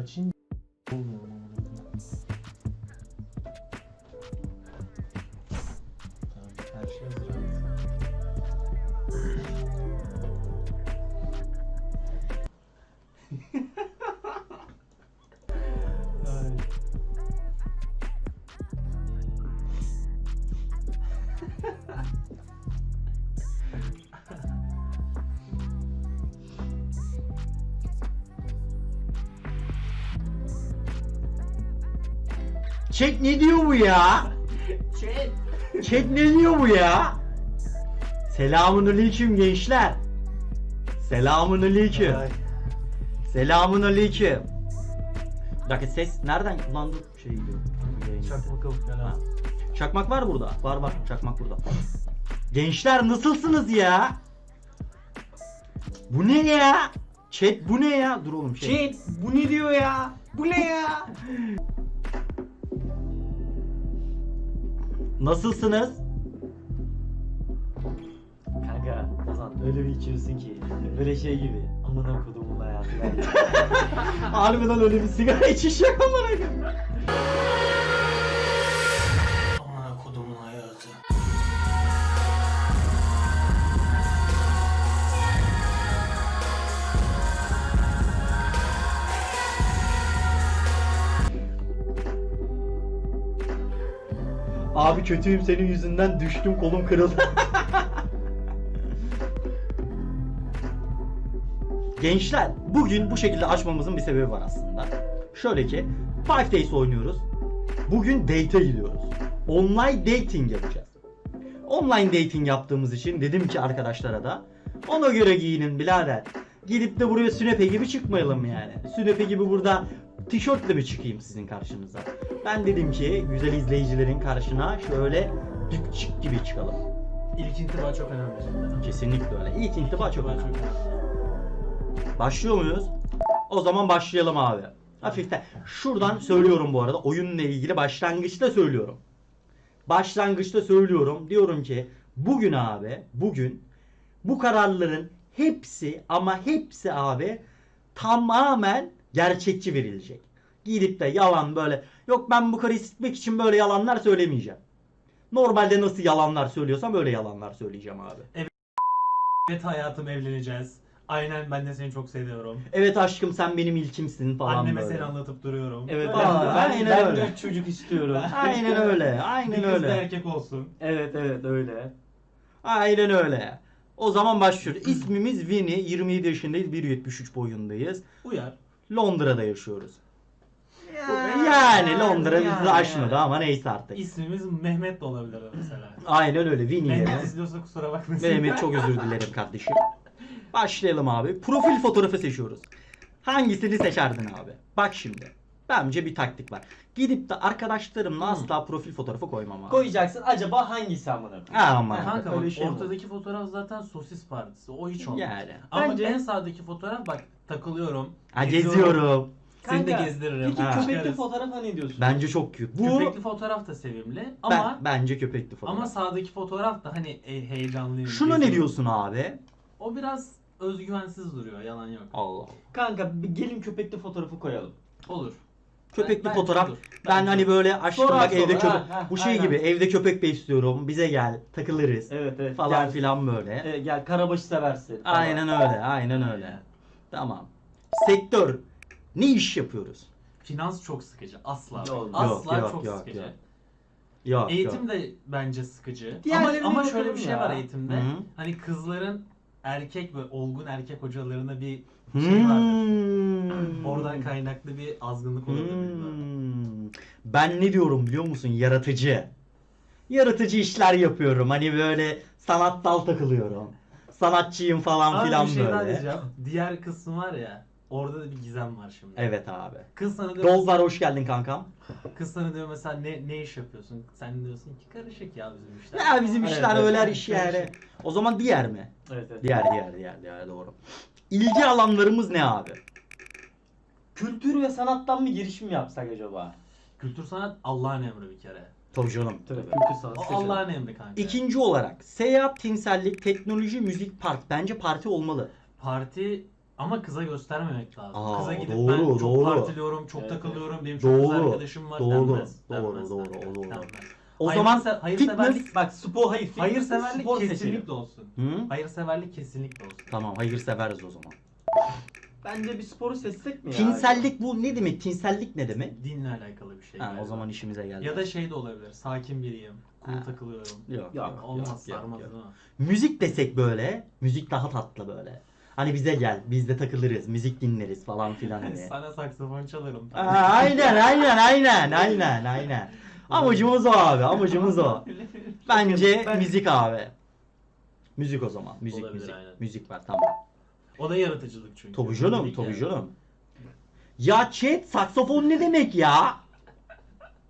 Açayım olmuyor. Ama her şey hazır Chat ne diyor bu ya? Chat. Chat ne diyor bu ya? Selamun aleyküm gençler. Selamun aleyküm. Ay. Selamun aleyküm. Bir dakika ses nereden? Ulan dur şey gidiyor. Yayın Çak gitti. bakalım gel Ha. abi. Çakmak var burada. Var var çakmak burada. Gençler nasılsınız ya? Bu ne ya? Chat bu ne ya? Dur oğlum şey. Chat bu ne diyor ya? Bu ne ya? Nasılsınız? Kanka Ozan öyle bir içiyorsun ki böyle şey gibi amına kodumun hayatı. Harbiden öyle bir sigara içiş yok amına koyayım. Abi kötüyüm senin yüzünden düştüm kolum kırıldı. Gençler bugün bu şekilde açmamızın bir sebebi var aslında. Şöyle ki Five Days oynuyoruz. Bugün date'e gidiyoruz. Online dating yapacağız. Online dating yaptığımız için dedim ki arkadaşlara da ona göre giyinin birader. Gidip de buraya sünepe gibi çıkmayalım yani. Sünepe gibi burada tişörtle mi çıkayım sizin karşınıza? Ben dedim ki güzel izleyicilerin karşına şöyle dükçük gibi çıkalım. İlk intiba çok önemli cidden. Kesinlikle öyle. İlk intiba çok önemli. Başlıyor muyuz? O zaman başlayalım abi. Hafiften. Şuradan söylüyorum bu arada. Oyunla ilgili başlangıçta söylüyorum. Başlangıçta söylüyorum. Diyorum ki bugün abi, bugün bu kararların hepsi ama hepsi abi tamamen gerçekçi verilecek. Gidip de yalan böyle yok ben bu karıyı sikmek için böyle yalanlar söylemeyeceğim. Normalde nasıl yalanlar söylüyorsam öyle yalanlar söyleyeceğim abi. Evet hayatım evleneceğiz. Aynen ben de seni çok seviyorum. Evet aşkım sen benim ilkimsin falan Anneme böyle. seni anlatıp duruyorum. Evet, ben, Aa, ben, aynen ben öyle. üç çocuk istiyorum. Aynen öyle. Aynen bir kız bir öyle. erkek olsun. Evet evet öyle. Aynen öyle. O zaman başlıyoruz. İsmimiz Winnie. 27 yaşındayız. 1.73 boyundayız. Uyar. Londra'da yaşıyoruz. Yani Londra bizi yani, aşmadı yani. ama neyse artık. İsmimiz Mehmet de olabilir mesela. Aynen öyle. Winnie Mehmet izliyorsa kusura bakmasın. Mehmet çok özür dilerim kardeşim. Başlayalım abi. Profil fotoğrafı seçiyoruz. Hangisini seçerdin abi? Bak şimdi. Bence bir taktik var. Gidip de arkadaşlarımla asla profil fotoğrafı koymam abi. Koyacaksın acaba hangisi amına koyayım? Aman. Kanka bak şey mi ortadaki fotoğraf zaten sosis partisi. O hiç olmaz. Yani. Ama Bence- en sağdaki fotoğraf bak takılıyorum. Ha, geziyorum. Seni de Kanka, gezdiririm. Peki Ha. köpekli Çıkarız. fotoğrafa ne diyorsun? Bence çok cute. Bu Köpekli fotoğraf da sevimli ben, ama bence köpekli fotoğraf. ama sağdaki fotoğraf da hani e, heyecanlıyım. Şuna ne geziyorum. diyorsun abi? O biraz özgüvensiz duruyor yalan yok. Allah. Kanka bir gelin köpekli fotoğrafı koyalım. Olur. Köpekli Ben- fotoğraf. bence olur. Ben Bence hani olur. böyle açtım Sonra bak evde sonra, köpek. ha, ha, bu şey aynen. gibi evde köpek besliyorum. Bize gel takılırız Evet evet. falan gel, filan böyle. e, gel karabaşı seversin. falan. Aynen öyle. Aynen öyle. Tamam. Sektör. Ne iş yapıyoruz? Finans çok sıkıcı. Asla. Yok, Asla yok, çok yok, sıkıcı. yok. Yok Eğitim yok. de bence sıkıcı. Ama ama şöyle bir şey ya. var eğitimde. Hı hı. Hani kızların erkek ve olgun erkek hocalarına bir şey vardır. Hmm. Oradan kaynaklı bir azgınlık olabilir. Hmm. Ben ne diyorum biliyor musun? Yaratıcı. Yaratıcı işler yapıyorum. Hani böyle sanatsal takılıyorum. Sanatçıyım falan Abi filan bir şey daha böyle. diyeceğim. Diğer kısım var ya. Orada da bir gizem var şimdi. Evet abi. Kız sana diyor, Dolvar hoş geldin kankam. kız sana diyor mesela ne ne iş yapıyorsun? Sen diyorsun ki karışık ya bizim işler. Ya bizim Evet, işler evet, öyle her iş yani. O zaman diğer mi? Evet evet. Diğer diğer diğer diğer doğru. İlgi alanlarımız ne abi? Kültür ve sanattan bir giriş mi yapsak acaba? Kültür sanat Allah'ın emri bir kere. Tabii canım. Tabii kültür sanat. O seçelim. Allah'ın emri kanka. İkinci olarak seyahat, tinsellik, teknoloji, müzik, park. Bence parti olmalı. Parti Ama kıza göstermemek lazım. Aa, kıza gidip doğru, ben çok doğru. partiliyorum, çok Evet, takılıyorum, benim çok Doğru, arkadaşım var doğru, denmez. doğru, denmez, doğru, denmez, doğru. denmez. O Hayır- zaman se- hayır fitness... Bak spor hayır. fitness, Hayırseverlik spor kesinlikle seçelim. olsun. Hı? Hayırseverlik kesinlikle olsun. Tamam hayır severiz o zaman. Bence bir sporu seçsek mi ya? Tinsellik bu ne demek? Tinsellik ne demek? Dinle alakalı bir şey. Ha, galiba. o zaman işimize geldi. Ya da şey de olabilir. Sakin biriyim. Cool Ha. takılıyorum. yok, Yok, Olmaz yok, sarmaz yok. değil mi? Müzik desek böyle, müzik daha tatlı böyle. Hani bize gel, biz de takılırız, müzik dinleriz falan filan hani. Sana saksafon çalarım. Aa, aynen, aynen, aynen, aynen, aynen. Amacımız o abi, amacımız o. Bence Ben- müzik abi. Müzik o zaman, müzik Olabilir, müzik. aynen. Müzik var tamam. O da yaratıcılık çünkü. Tabii canım, tabii ya. canım. Ya chat, saksafon ne demek ya?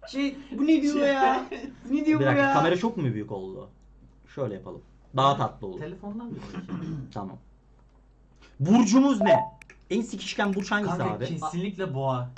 Şey bu ne diyor ya? Bu ne diyor Bir bu dakika, ya? kamera çok mu büyük oldu? Şöyle yapalım. Daha tatlı olur. Telefondan bakayım. Tamam. Burcumuz ne? En sikişken burç hangisi Kanka abi? kesinlikle boğa.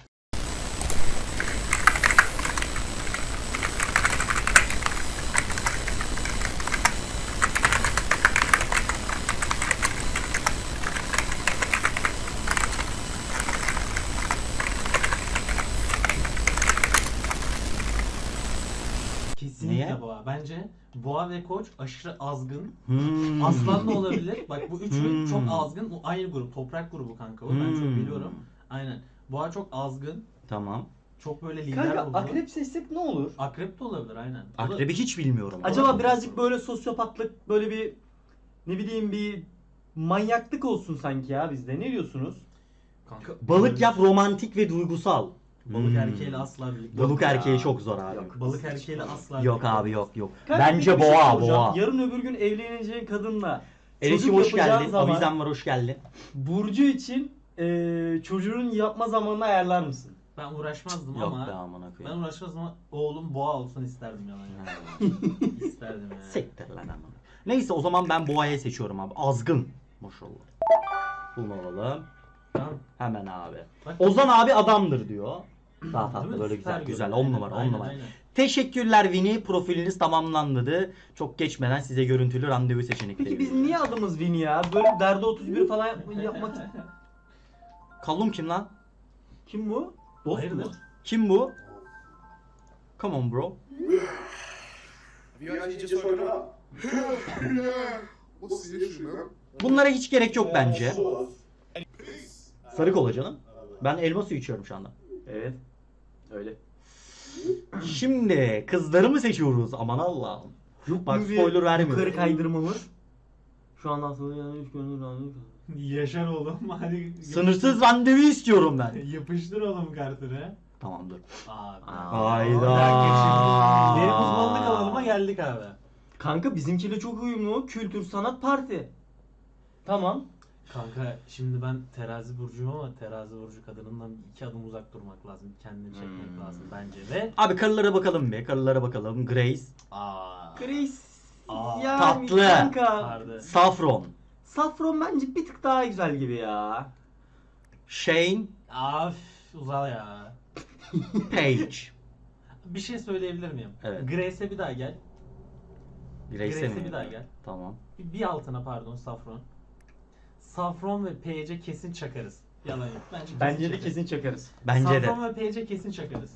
Kesinlikle Niye? boğa. Bence boğa ve koç aşırı azgın. Hmm. Aslan da olabilir. Bak bu üçü Hmm. çok azgın. O aynı grup. Toprak grubu kanka o. Ben çok Hmm. biliyorum. Aynen. Boğa çok azgın. Tamam. Çok böyle lider Kanka ruhlu. akrep seçsek ne olur? Akrep de olabilir aynen. Akrebi hiç bilmiyorum. Acaba birazcık böyle sosyopatlık böyle bir ne bileyim bir manyaklık olsun sanki ya bizde. Ne diyorsunuz? Kanka, Balık yap romantik ve duygusal. Balık Hmm. erkeğiyle asla birlikte. Balık Yok ya. erkeği çok zor abi. Yok. Balık erkeğiyle asla Yok birlikte abi olmaz. yok yok. Kanka Bence peki bir şey boğa soracağım. boğa. Yarın öbür gün evleneceğin kadınla Enes'im çocuk hoş yapacağın geldin. zaman Avizen var hoş geldin. Burcu için eee çocuğun yapma zamanını ayarlar mısın? Ben uğraşmazdım Yok ama be amına ben koyayım. uğraşmazdım ama oğlum boğa olsun isterdim yalan yok. isterdim yani. Sektir lan amına. Neyse o zaman ben boğayı seçiyorum abi. Azgın. Maşallah. Bunu alalım. Tamam. Hemen abi. Bak- Ozan abi adamdır diyor. Daha tatlı böyle Süper güzel güzel. görünüyor. 10 numara 10 Aynen, numara. aynen. Teşekkürler Vini. Profiliniz tamamlandı. Çok geçmeden size görüntülü randevu seçenekleri. Peki biz veriyorum. niye adımız Vini ya? Böyle derde 31 falan yap- yapmak Kallum kim lan? Kim bu? Dost Hayırdır? mu? Kim bu? Come on bro. Have you actually just woken up? yeah. What's the issue, man? Bunlara hiç gerek yok bence. Sarı kola canım. Ben elma suyu içiyorum şu anda. Evet. Öyle. Şimdi kızları mı seçiyoruz? Aman Allah'ım. Bak mu bir spoiler vermiyorum. Yukarı kaydırmamız. Şu andan sonra yani üç gönül randevu. Yaşar oğlum hadi. Sınırsız randevu istiyorum ben. Yapıştır oğlum kartını. Tamam dur. Abi. Hayda. Derin uzmanlık alanıma geldik abi. Kanka bizimkiyle çok uyumlu. Kültür sanat parti. Tamam. Kanka şimdi ben terazi burcuyum ama terazi burcu kadınından iki adım uzak durmak lazım. Kendini çekmek Hmm. lazım bence ve Abi karılara bakalım bir. Karılara bakalım. Grace, aa Grace. Aa, yani tatlı. kanka. vardı. Saffron, Saffron bence bir tık daha güzel gibi ya. Shane, Af uza ya. Paige. Bir şey söyleyebilir miyim? Evet. Grace'e bir daha gel. Grace'e Grace'e mi? bir daha gel. Tamam. Bir, bir altına pardon Safron. Safron ve PC kesin çakarız. Yalan yok. Bence kesin Bence de çakarız. kesin çakarız. Bence de. Safron ve PC kesin çakarız.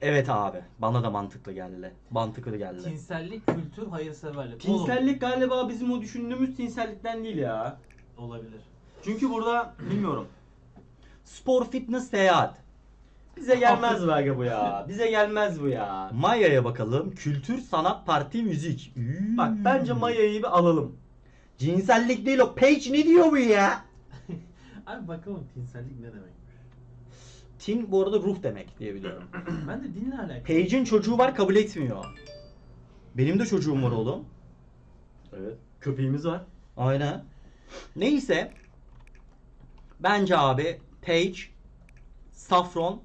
Evet abi. Bana da mantıklı geldi. Mantıklı geldi. Tinsellik, kültür, hayırseverlik. Tinsellik galiba bizim o düşündüğümüz tinsellikten değil ya. Olabilir. Çünkü burada bilmiyorum. Spor, fitness, seyahat. Bize gelmez be aga bu ya. Bize gelmez bu ya. Maya'ya bakalım. Kültür, sanat, parti, müzik. Üü. Bak bence Maya'yı bir alalım. Cinsellik değil o. Paige ne diyor bu ya? Abi bakalım tinsellik ne demek? Tin bu arada ruh demek diye biliyorum. Ben de dinle alakalı. Paige'in çocuğu var kabul etmiyor. Benim de çocuğum var oğlum. Evet. Köpeğimiz var. Aynen. Neyse. Bence abi Paige, Saffron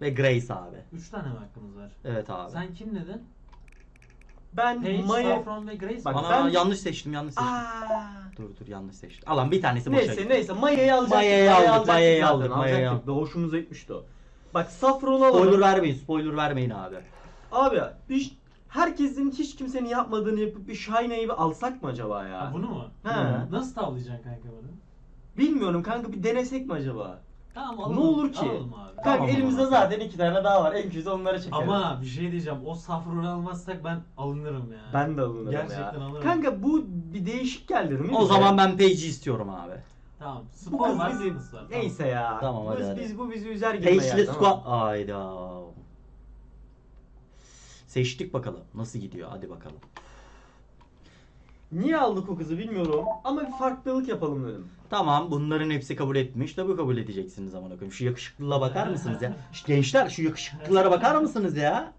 ve Grace abi. Üç tane mi hakkımız var? Evet abi. Sen kim dedin? Ben Maya... Saffron ve Grace Bak? Ana ben- yanlış seçtim yanlış seçtim. Aa. Dur dur yanlış seçtim. Alan bir tanesi boşa Neyse gitti. neyse Maya'yı alacaktık. Maya'yı aldık, alacaktık Maya'yı zaten, aldık, Maya'yı alacaktık. Ve hoşumuza gitmişti o. Bak Saffron'u alalım. Spoiler vermeyin, spoiler vermeyin abi. Abi bir, herkesin hiç kimsenin yapmadığını yapıp bir Shine'yi bir alsak mı acaba ya? Ha, bunu mu? He. Nasıl tavlayacaksın kanka bunu? Bilmiyorum kanka bir denesek mi acaba? Tamam Ne alalım. olur ki? Alalım abi. Kanka Tamam, elimizde tamam. zaten iki tane daha var. En kötü onları çekeriz. Ama bir şey diyeceğim. O safranı almazsak ben alınırım ya. ben de alınırım Gerçekten ya. alırım. Kanka bu bir değişik geldi değil mi? O bize? zaman ben Page'i istiyorum abi. Tamam. bu Spor kız var, bizi fitness var. Tamam. neyse ya. Tamam, hadi, biz, hadi. biz bu bizi üzer gibi Page'li squat. Ayda. Seçtik bakalım. Nasıl gidiyor? Hadi bakalım. Niye aldık o kızı bilmiyorum ama bir farklılık yapalım dedim. Tamam bunların hepsi kabul etmiş. Tabii kabul edeceksiniz amına koyayım. Şu yakışıklılığa bakar mısınız ya? Şu gençler şu yakışıklılara bakar mısınız ya?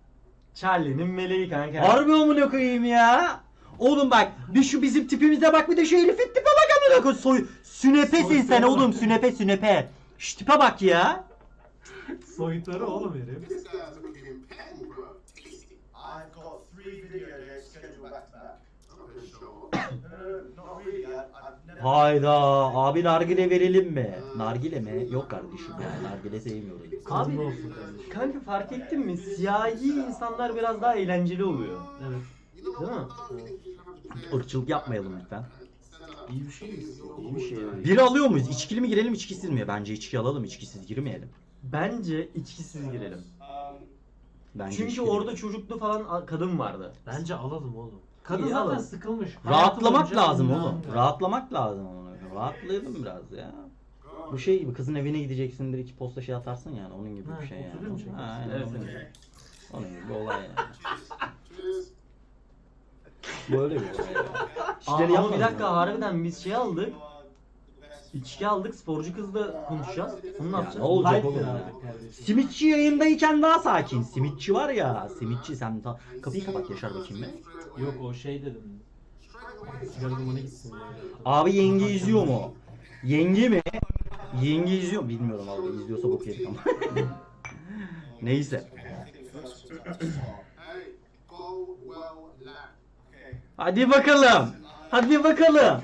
Charlie'nin meleği kanka. Harbi amına koyayım ya. Oğlum bak bir şu bizim tipimize bak bir de şu herifin tipe bak amına koyayım. Soy sünepesin Soy- sen oğlum sünepe sünepe. Şu tipe bak ya. Soyutları oğlum herif. This guy's looking pen, bro. Tasty. I've got three video days scheduled back to back. Okay, sure. No, not really. I, I've never. Hayda abi nargile verelim mi? Nargile mi? Yok kardeşim ya nargile sevmiyoruz. biz. Abi kanka fark ettin mi? Siyahi insanlar biraz daha eğlenceli oluyor. Evet. Değil mi? Irkçılık yapmayalım lütfen. İyi bir şey mi? İyi bir şey. Biri alıyor muyuz? İçkili mi girelim içkisiz mi? Bence içki alalım içkisiz girmeyelim. Bence içkisiz girelim. Bence Çünkü içkili. orada çocuklu falan a- kadın vardı. Bence alalım oğlum. Kadın İyi, zaten sıkılmış. Rahatlamak Hayatı boyunca lazım bundan- oğlum. Rahatlamak lazım ona. Rahatlayalım biraz ya. Bu şey gibi kızın evine gideceksindir iki posta şey atarsın yani onun gibi Ha, bir şey yani. oturuyor mu çekiyorsun? Ha, aynen Evet, onun gibi. Onun gibi bir olay yani. Böyle bir olay yani. Aa, ama bir dakika ya. harbiden biz şey aldık. İçki aldık, sporcu kızla konuşacağız. Onu ne Ya yapacağız? ne olacak Light oğlum ya? Simitçi yayındayken daha sakin. Simitçi var ya. Simitçi sen ta... kapıyı kapat Yaşar bakayım be. Yok o şey dedim. Sigara gitsin. Abi yenge izliyor mu? Yenge mi? Yenge izliyor mu? Bilmiyorum abi izliyorsa bok yedik ama. Neyse. Hadi bakalım. Hadi bakalım.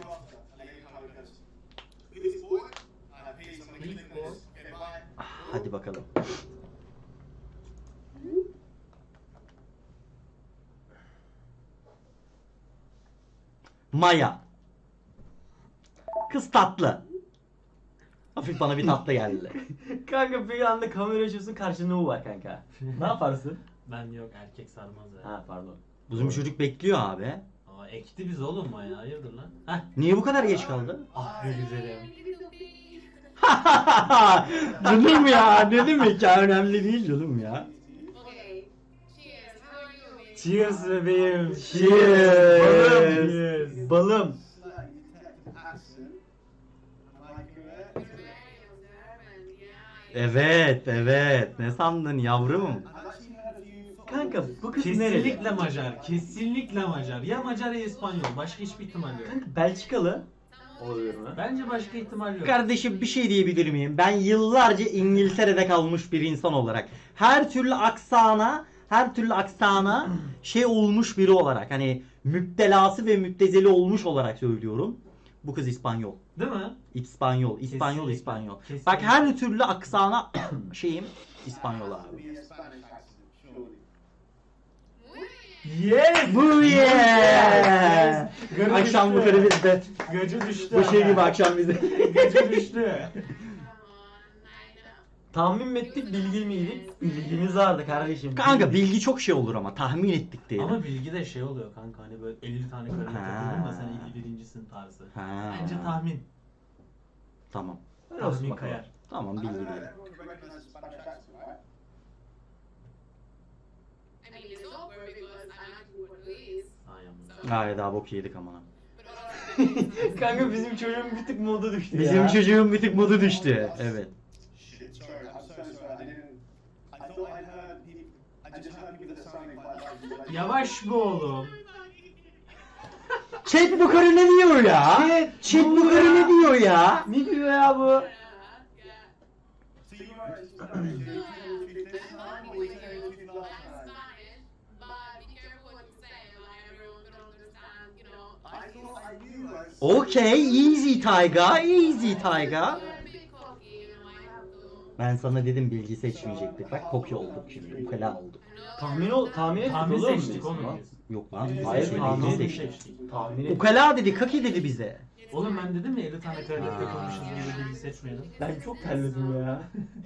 Hadi bakalım. Maya. Kız tatlı. Hafif bana bir tatlı geldi. Kanka bir anda kamera açıyorsun karşında bu var kanka. ne yaparsın? Ben yok erkek sarmaz ya. Ha pardon. Bizim çocuk bekliyor abi. Aa ekti biz oğlum Maya hayırdır lan? Heh. Niye bu kadar geç kaldı? Ah ne güzelim. canım ya ne demek ya önemli değil canım ya. Cheers. Bebeğim. Cheers. Balım. Balım. Evet evet ne sandın yavrum? Kanka bu kız nereli? Kesinlikle Macar. Kesinlikle Macar. Ya Macar ya İspanyol. Başka hiçbir ihtimal yok. Kanka Belçikalı. Olabilir mi? Bence başka ihtimal yok. Kardeşim bir şey diyebilir miyim? Ben yıllarca İngiltere'de kalmış bir insan olarak her türlü aksana, her türlü aksana şey olmuş biri olarak hani müptelası ve müptezeli olmuş olarak söylüyorum. Bu kız İspanyol. Değil mi? İspanyol, İspanyol, Kesinlikle. İspanyol. Kesinlikle. Bak her türlü aksana şeyim İspanyol abi. Be a Spanish accent, surely. Yes! Bu yeah! Gacı Akşam bu düştü. bizde. Gacı düştü. Bu şey gibi akşam bize. Gacı düştü. Tahmin mi ettik, bilgi miydik? Bilgimiz vardı kardeşim. Kanka bilgi çok şey olur ama tahmin ettik diye. Ama bilgi de şey oluyor kanka hani böyle 50 tane karına Ha. takıldın da sen 51.sin tarzı. Ha. Bence tahmin. Tamam. Öyle olsun Tahmin kayar. Tamam bilgi. Hayır daha bok yedik amına. Kanka bizim çocuğun bir tık modu düştü Bizim ya. çocuğun bir tık modu düştü. Evet. Yavaş bu oğlum. Chat bu karı ne diyor ya? Chat, Chat bu bu karı ne diyor ya? Ne diyor ya bu? yeah. So you were actually Spanish. You No, were speak this I'm time, not or you Portuguese. speak I'm last time? Spanish, but be careful what you say. Like everyone can understand, you know. I thought I knew. I was- Okay, easy Tayga, easy Tayga. Ben sana dedim bilgi seçmeyecektik. Bak kopya olduk şimdi. Ukala olduk. Tahmin ol, tahmin ettik Tahmin oğlum seçtik oğlum biz. Yok lan. Hayır, tahmin biz ettik. seçtik. Tahmin et. Ukala dedi, kaki dedi bize. Oğlum ben dedim ya 50 tane kraliçe Aa. koymuşuz gibi bir seçmeyelim. Ben çok terledim ya.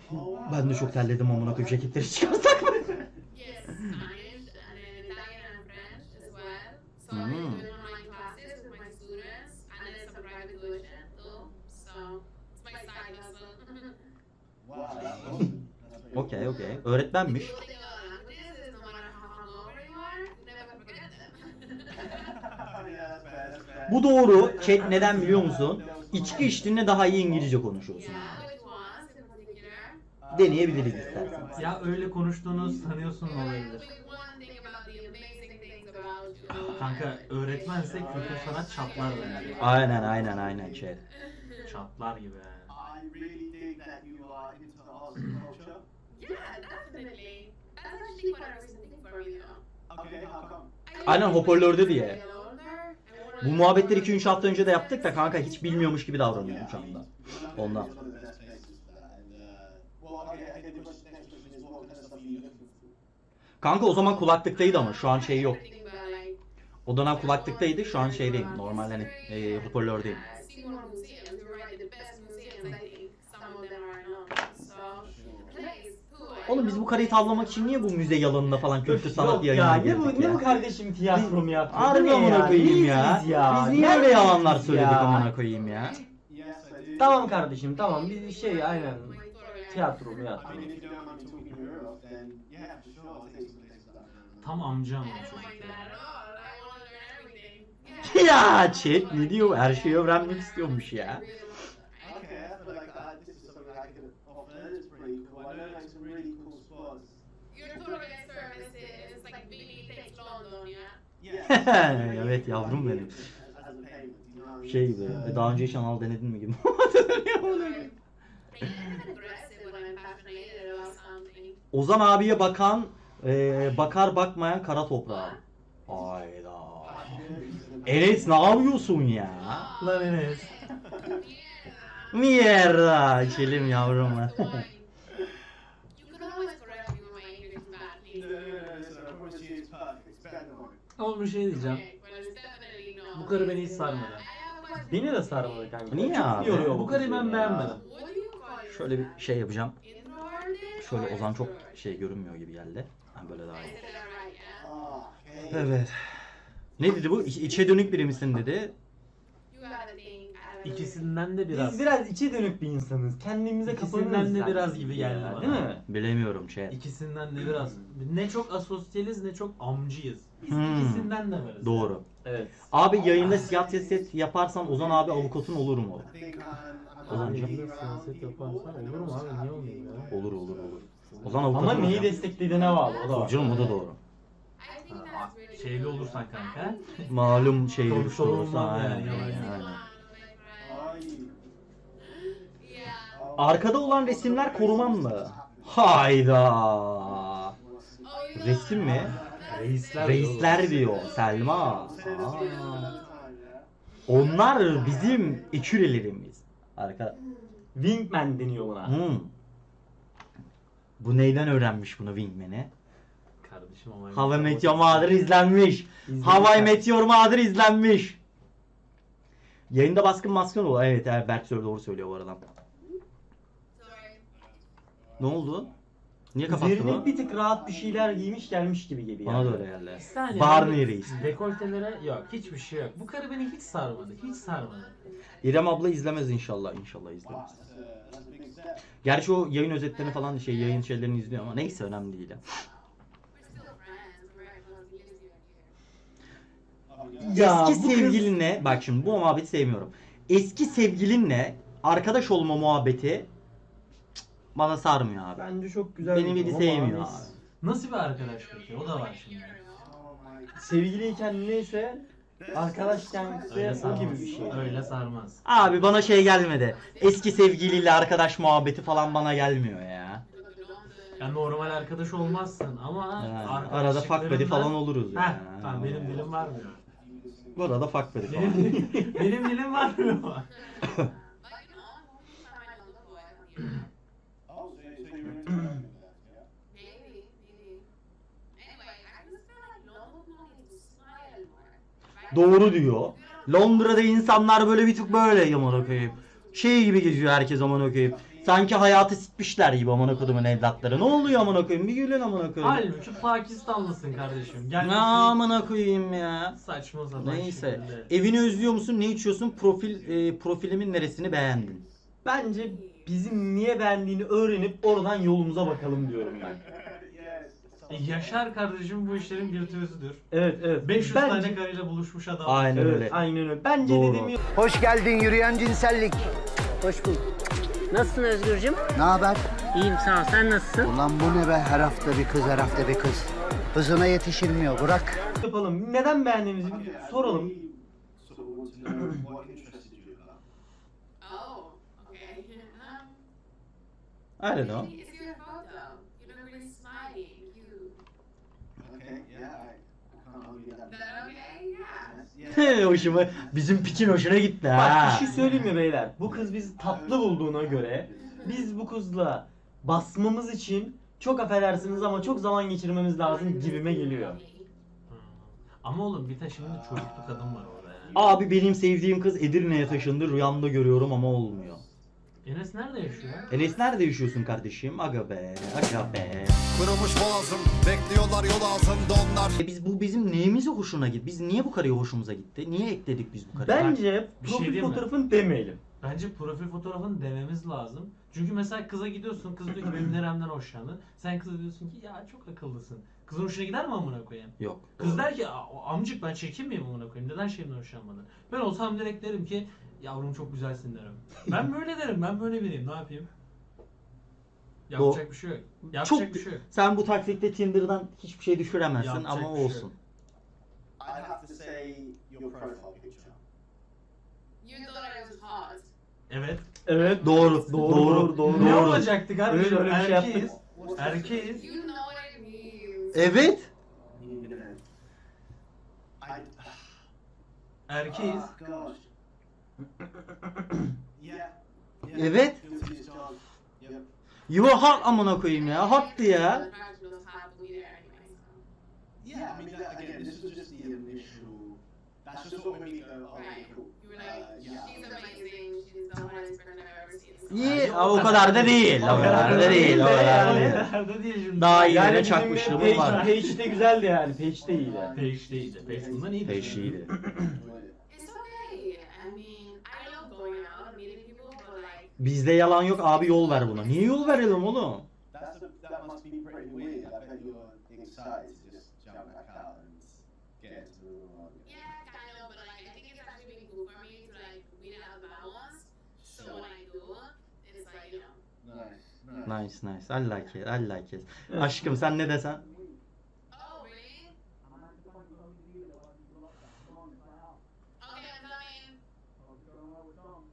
Ben de çok terledim amına koyayım ceketleri çıkarsak mı? Yes, as well. So I'm fair, that's fair. Bu doğru. Chat neden biliyor musun? İçki içtiğinde daha iyi İngilizce konuşuyorsun. Deneyebiliriz isterseniz. Ya öyle konuştuğunu sanıyorsun Yeah, olabilir. Kanka öğretmense kültür sanat çatlar bence. Aynen aynen aynen chat. Çatlar gibi yani. I really think that you are into arts and culture. Yeah, definitely. That's actually quite a recent thing for me though. Okay, how come? Aynen hoparlörde diye. Bu muhabbetleri 2-3 hafta önce de yaptık da kanka hiç bilmiyormuş gibi davranıyorum şu anda. Ondan. Kanka o zaman kulaklıktaydı ama şu an şey yok. O dönem kulaklıktaydı şu an şeydeyim. Normal hani e, hoparlördeyim. Oğlum biz bu karıyı tavlamak için niye bu müze yalanına falan kültür sanat Yok ya, ne bu, ne bu ya? kardeşim tiyatro mu yaptın? Harbi amına ya? koyayım ya. Biz, ya? Biz niye öyle yalanlar söyledik ya? amına koyayım ya? Tamam kardeşim tamam biz şey aynen tiyatro mu that. Tam amca ama I don't çocuk mind ya. ya chat ne diyor? Her şeyi öğrenmek istiyormuş ya. Okay, I feel like uh, this is something I could offer. It's pretty cool. I know like some really cool spots. Your tour guide services, like Billy takes London, yeah? Yeah. evet yavrum benim. Şey gibi uh, daha önce hiç anal denedin mi gibi. Ozan abiye bakan, e, bakar bakmayan kara toprağı. Hayda. Enes ne yapıyorsun ya? Lan Enes. Mierda. İçelim yavrum. Ama bir şey diyeceğim. Bu karı beni hiç sarmadı. Beni de sarmadı kanka. Niye Çok abi? yoruyor Bu karıyı ben beğenmedim. Şöyle bir şey yapacağım. Şöyle Ozan çok şey görünmüyor gibi geldi. Ha, böyle daha iyi. Ah. Evet. Ne dedi bu? İ- İçe dönük biri misin dedi. You gotta think. I have a- İkisinden de biraz. Biz biraz içe dönük bir insanız. Kendimize İkisinden kapanırız. de sanki biraz gibi geldi ya, bana. Değil mi? Bilemiyorum chat. İkisinden de biraz. Ne çok asosyaliz ne çok amcıyız. Biz Hmm. ikisinden de varız. Doğru. Evet. Abi yayında siyaset set yaparsan Ozan abi avukatın olur mu? I think I'm, I'm Ozan happy Yayında around siyaset yaparsan olur mu abi? Niye olmuyor ya? Olur olur olur. Ozan avukatın Ama neyi hocam. desteklediğine bağlı o da var. Canım o da doğru. Ha, Şeyli olursan kanka. Malum şey güçlü olursa yani, aynen. yalan aynen. Arkada olan resimler korumam mı? Hayda. Resim mi? Reisler. Reisler diyor Selma. Aa. Onlar bizim ekürelerimiz. Arka. Wingman deniyor buna. Hmm. Bu neyden öğrenmiş bunu Wingman'i? Kardeşim ama. Hava Meteor Mother izlenmiş. Ya. Meteor Mother izlenmiş. Yayında baskın maskın olur. Evet, evet Berk söyle doğru söylüyor bu arada. Ne oldu? Niye kapattı Üzerine bu? bir tık rahat bir şeyler giymiş gelmiş gibi gibi Bana yani. da öyle geldi. saniye, Barney ben- Reis. Dekoltelere yok hiçbir şey yok. Bu karı beni hiç sarmadı. Hiç sarmadı. İrem abla izlemez inşallah. İnşallah izlemez. Gerçi o yayın özetlerini falan şey yayın şeylerini izliyor ama neyse önemli değil. ya. Ya, Eski bu kız- sevgilinle bak şimdi bu muhabbeti sevmiyorum. Eski sevgilinle arkadaş olma muhabbeti bana sarmıyor abi. Bence çok güzel. Beni bir biri sevmiyor abi. Nasıl bir arkadaş peki? O da var şimdi. Sevgiliyken neyse arkadaşken Öyle ise o gibi sarmaz. bir şey. Öyle sarmaz. Abi bana şey gelmedi. Eski sevgiliyle arkadaş muhabbeti falan bana gelmiyor ya. Ya normal arkadaş olmazsın ama Yani arada fuck buddy falan oluruz Heh, ya. tamam benim dilim var mı? Bu arada fuck buddy falan. Benim, benim dilim var mı? Like, you know, most of the time I don't look away from you. Oh, so, so you're into that, yeah? Maybe, maybe. Anyway, I just feel like London is so Doğru diyor. Londra'da insanlar böyle bir tık böyle amına koyayım. Şey gibi geziyor herkes amına koyayım. Sanki hayatı sitmişler gibi amına kodumun evlatları. Ne oluyor amına koyayım? Bir gülün amına koyayım. Halbuki Pakistanlısın kardeşim. Gel Ne amına koyayım ya. saçma sapan Neyse. şekilde. Evini özlüyor musun? Ne içiyorsun? Profil e, profilimin neresini beğendin? Bence bizim niye beğendiğini öğrenip oradan yolumuza bakalım diyorum ben. E, Yaşar kardeşim bu işlerin virtüözüdür. Evet evet. 500 Bence- tane karıyla buluşmuş adam. Aynen Evet, öyle. aynen öyle. Bence Doğru. dediğim Hoş geldin yürüyen cinsellik. Hoş bulduk. Nasılsın Özgürcüm? Ne haber? İyiyim sağ ol. Sen nasılsın? Ulan bu ne be her hafta bir kız her hafta bir kız. Hızına yetişilmiyor bırak. yapalım. Neden beğendiğimizi bir soralım. Oh, okay. Um, I don't know. your photo. You look really smiley and cute. Okay, yeah, I, I can't argue that. Is that okay? Yeah. Yes, yeah. Hoşuma bizim pikin hoşuna gitti Bak ha. bir şey söyleyeyim mi beyler? Bu kız bizi tatlı bulduğuna göre biz bu kızla basmamız için çok affedersiniz ama çok zaman geçirmemiz lazım gibime geliyor. Ama oğlum bir de şimdi çocuklu kadın var orada yani. Abi benim sevdiğim kız Edirne'ye taşındı. Rüyamda görüyorum ama olmuyor. Enes nerede yaşıyor? Enes nerede yaşıyorsun kardeşim? Aga be, aga be. Kırılmış boğazım Bekliyorlar yol altında onlar E biz bu bizim neyimize hoşuna gitti? Biz niye bu karıya hoşumuza gitti? Niye ekledik biz bu karıyı? Bence Bir şey profil diyeyim mi? fotoğrafını demeyelim. Bence profil fotoğrafını dememiz lazım. Çünkü mesela kıza gidiyorsun, kız diyor ki benim neremden hoşlandı. Sen kıza diyorsun ki ya çok akıllısın. Kızın hoşuna gider mi amına koyayım? Yok. Kız der ki "Aa, amcık ben çirkin miyim amına koyayım? Neden şeyimden hoşlanmadın? Ben olsam direkt derim ki yavrum çok güzelsin derim. Ben böyle derim, ben böyle biriyim. Ne yapayım? Yapacak bir şey yok. Yapacak Çok bir şey yok. sen bu taktikte Tinder'dan hiçbir şey düşüremezsin Yapacak ama bir şey olsun. I'd have to say your profile picture. You thought I was hot. Evet. Evet. Doğru, Doğru, doğru, doğru. Ne doğru. olacaktı kardeşim? Öyle- öyle bir şey Erkeğiz. yaptık. What's? Erkeğiz. You know what it means. Evet. You know. Erkeğiz. Ah, gosh. Evet. Are hot amına koyayım ya. Hottı ya. Yeah, I mean, that, again, this was just the initial. That's just what made me go, oh, cool. İyi. O kadar da değil. O kadar da değil. O kadar da değil. Nerede değil şimdi. Daha iyi Yani çakmışlığım page, var. page de güzeldi yani. Page de iyiydi. Page değildi. Page bundan iyiydi. Peşiydi. Enjoyed it. It's okay. I mean, I love going out, meeting people, but like, Bizde yalan yok abi yol ver buna. Niye yol verelim oğlum? Nice. Nice. Nice nice. I like it. I like it. Aşkım sen ne desen? oh.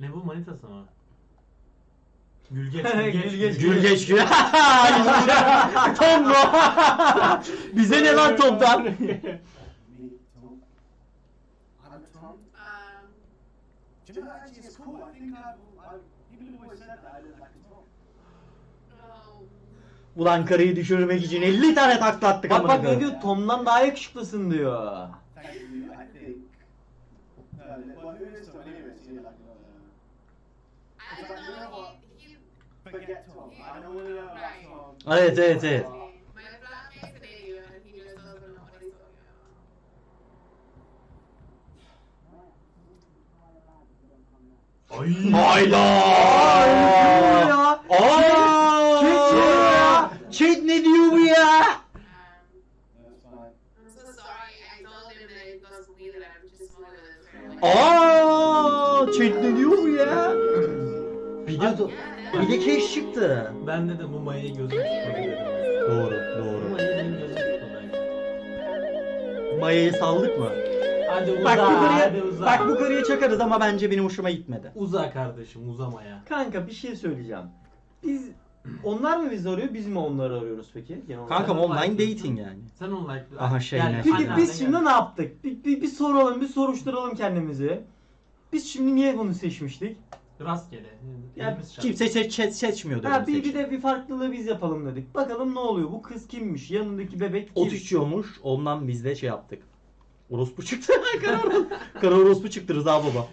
Ne bu manitası mı? Gülgeç, Gülgeç. Gül geç gül. Tom mu? Bize ne lan oh, Ulan karıyı düşürmek için 50 tane takla attık Bak bak ne diyor? Tom'dan daha yakışıklısın diyor. Thank you. I think. Uh, well, who is Tom anyway? Is he like? Uh, I don't know. He, he forget Tom. I don't want to know about Right. Tom. Evet evet evet. My flatmate today, and he just doesn't know what he's talking about. Ay. Hayda. ya. Aa! Chat ne diyor bu ya? Aa! Chat ne diyor bu ya? Bir de, bir de keş çıktı. Bende de bu mayayı gözüm tutmadı. Doğru doğru. mayayı benim gözüm tutmadı. Mayayı saldık mı? Hadi uza, Bak bu hadi uza. bak bu karıya çakarız ama bence benim hoşuma gitmedi. Uza kardeşim, uza maya. Kanka bir şey söyleyeceğim. Biz onlar mı bizi arıyor, biz mi onları arıyoruz peki? Genel olarak? Sen online dating yani. Sen onu like... Aha, şey ne? Peki aynen, biz şimdi ne yaptık? Bir, bir, bir soralım, bir soruşturalım kendimizi. Biz şimdi niye bunu seçmiştik? Rastgele. Çarptı. Kimse seç, seç, seçmiyordu. Ha bir, bir de bir farklılığı biz yapalım dedik. Bakalım ne oluyor? Bu kız kimmiş? Yanındaki bebek kim? Ot içiyormuş. Ondan biz de şey yaptık. Orospu çıktı. Kara, kara orospu çıktı Rıza baba.